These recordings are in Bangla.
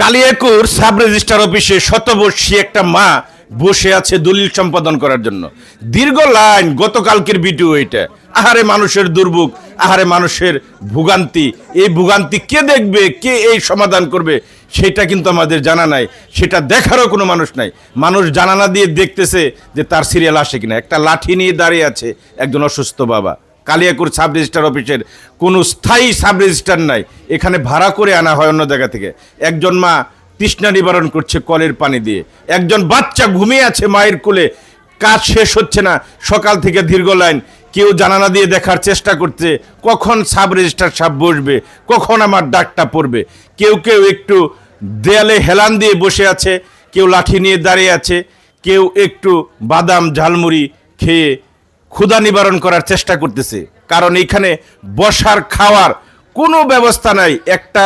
কালিয়াকুর সাব রেজিস্ট্রার অফিসে শতবর্ষী একটা মা বসে আছে দলিল সম্পাদন করার জন্য। দীর্ঘ লাইন গতকালকের ভিডিও এটা। আহারে মানুষের দুর্ভোগ, আহারে মানুষের ভোগান্তি। এই ভোগান্তি কে দেখবে, কে এই সমাধান করবে, সেটা কিন্তু আমাদের জানা নাই। সেটা দেখারও কোনো মানুষ নাই। মানুষ জানানা দিয়ে দেখতেছে যে তার সিরিয়াল আসে কিনা। একটা লাঠি নিয়ে দাঁড়িয়ে আছে একজন অসুস্থ বাবা। কালিয়াকুর সাব রেজিস্ট্রার অফিসের কোনো স্থায়ী সাব রেজিস্ট্রার নাই। এখানে ভাড়া করে আনা হয় অন্য জায়গা থেকে। একজন মা তৃষ্ণা নিবারণ করছে কলের পানি দিয়ে। একজন বাচ্চা ঘুমিয়ে আছে মায়ের কোলে। কাজ শেষ হচ্ছে না। সকাল থেকে দীর্ঘ লাইন। কেউ জানানা দিয়ে দেখার চেষ্টা করছে, কখন সাব রেজিস্ট্রার সাব বসবে, কখন আমার ডাকটা পড়বে। কেউ কেউ একটু দেয়ালে হেলান দিয়ে বসে আছে, কেউ লাঠি নিয়ে দাঁড়িয়ে আছে, কেউ একটু বাদাম ঝালমুড়ি খেয়ে ক্ষুধা নিবারণ করার চেষ্টা করতেছে। কারণ এখানে বসার, খাওয়ার কোনো ব্যবস্থা নাই। একটা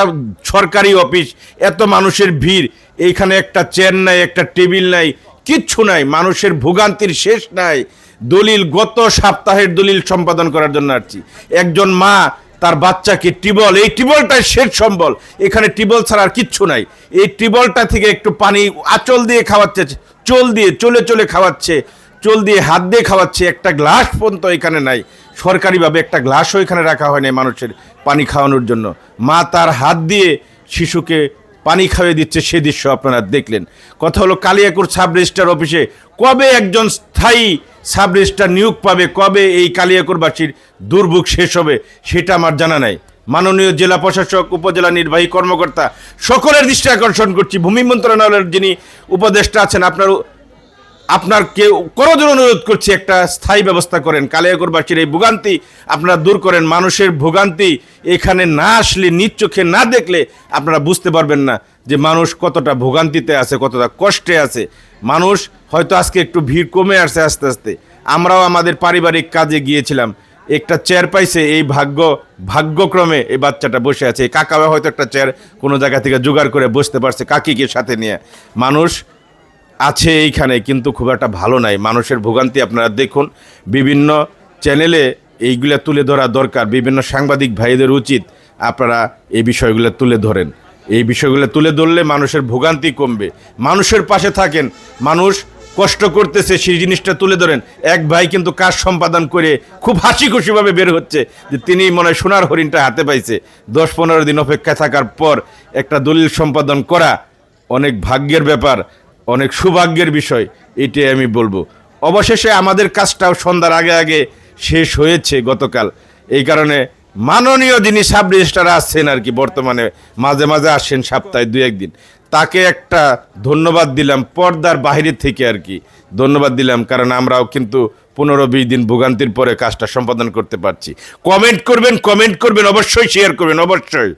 সরকারি অফিস, এত মানুষের ভিড়, এইখানে একটা চেয়ার নাই, একটা টেবিল নাই, কিচ্ছু নাই। মানুষের ভোগান্তির শেষ নাই। দলিল গত সপ্তাহের দলিল সম্পাদন করার জন্য আসছি। একজন মা, তার বাচ্চাকে টিবল, এই টিবলটাই শেষ সম্বল। এখানে টিবল ছাড়া আর কিচ্ছু নাই। এই টিবলটা থেকে একটু পানি আঁচল দিয়ে খাওয়াচ্ছে, চোল দিয়ে, চলে চলে খাওয়াচ্ছে। চোল দিয়ে হাত দিয়ে খাওয়াচ্ছে, একটা গ্লাস পর্যন্ত এখানে নাই। সরকারিভাবে একটা গ্লাসও এখানে রাখা হয় নাই মানুষের পানি খাওয়ানোর জন্য। মা তার হাত দিয়ে শিশুকে পানি খাইয়ে দিচ্ছে, সে দৃশ্য আপনারা দেখলেন। কথা হলো কালিয়াকুর সাব রেজিস্ট্রার অফিসে, কবে একজন স্থায়ী সাব রেজিস্ট্রার নিয়োগ পাবে, কবে এই কালিয়াকুরবাসীর দুর্ভোগ শেষ হবে, সেটা আমার জানা নাই। মাননীয় জেলা প্রশাসক, উপজেলা নির্বাহী কর্মকর্তা, সকলের দৃষ্টি আকর্ষণ করছি। ভূমি মন্ত্রণালয়ের যিনি উপদেষ্টা আছেন আপনার আপনার কেউ করজোর অনুরোধ করছি, একটা স্থায়ী ব্যবস্থা করেন। কালিয়াকরবাসীর এই ভোগান্তি আপনারা দূর করেন, মানুষের ভোগান্তি এখানে না আসলে, নিজ চোখে না দেখলে আপনারা বুঝতে পারবেন না যে মানুষ কতটা ভোগান্তিতে আছে, কতটা কষ্টে আছে। মানুষ হয়তো আজকে একটু ভিড় কমে আসছে আস্তে আস্তে। আমরাও আমাদের পারিবারিক কাজে গিয়েছিলাম। একটা চেয়ার পাইছে, এই ভাগ্য, ভাগ্যক্রমে এই বাচ্চাটা বসে আছে। এই কাকাও হয়তো একটা চেয়ার কোনো জায়গা থেকে জোগাড় করে বসতে পারছে কাকিকে সাথে নিয়ে। মানুষ আছে এইখানে, কিন্তু খুব একটা ভালো নাই। মানুষের ভোগান্তি আপনারা দেখুন, বিভিন্ন চ্যানেলে এইগুলা তুলে ধরা দরকার, বিভিন্ন সাংবাদিক ভাইদের উচিত আপনারা এই বিষয়গুলো তুলে ধরেন। এই বিষয়গুলো তুলে ধরলে মানুষের ভোগান্তি কমবে। মানুষের পাশে থাকেন, মানুষ কষ্ট করতেছে, সেই জিনিসটা তুলে ধরেন। এক ভাই কিন্তু কাজ সম্পাদন করে খুব হাসি খুশিভাবে বের হচ্ছে যে তিনি মনে হয় সোনার হরিণটা হাতে পাইছে। দশ পনেরো দিন অপেক্ষা থাকার পর একটা দলিল সম্পাদন করা অনেক ভাগ্যের ব্যাপার। অনেক সৌভাগ্যের বিষয়, এটাই আমি বলব। অবশেষে আমাদের কাজটাও সন্ধ্যার আগে আগে শেষ হয়েছে গতকাল। এই কারণে মাননীয় যিনি সাব রেজিস্ট্রার আসছেন আর কি বর্তমানে, মাঝে মাঝে আসছেন সপ্তাহে দু একদিন, তাকে একটা ধন্যবাদ দিলাম পর্দার বাহিরে থেকে আর কি। ধন্যবাদ দিলাম, কারণ আমরাও কিন্তু পনেরো বিশ দিন ভোগান্তির পরে কাজটা সম্পাদন করতে পারছি। কমেন্ট করবেন কমেন্ট করবেন, অবশ্যই শেয়ার করবেন, অবশ্যই।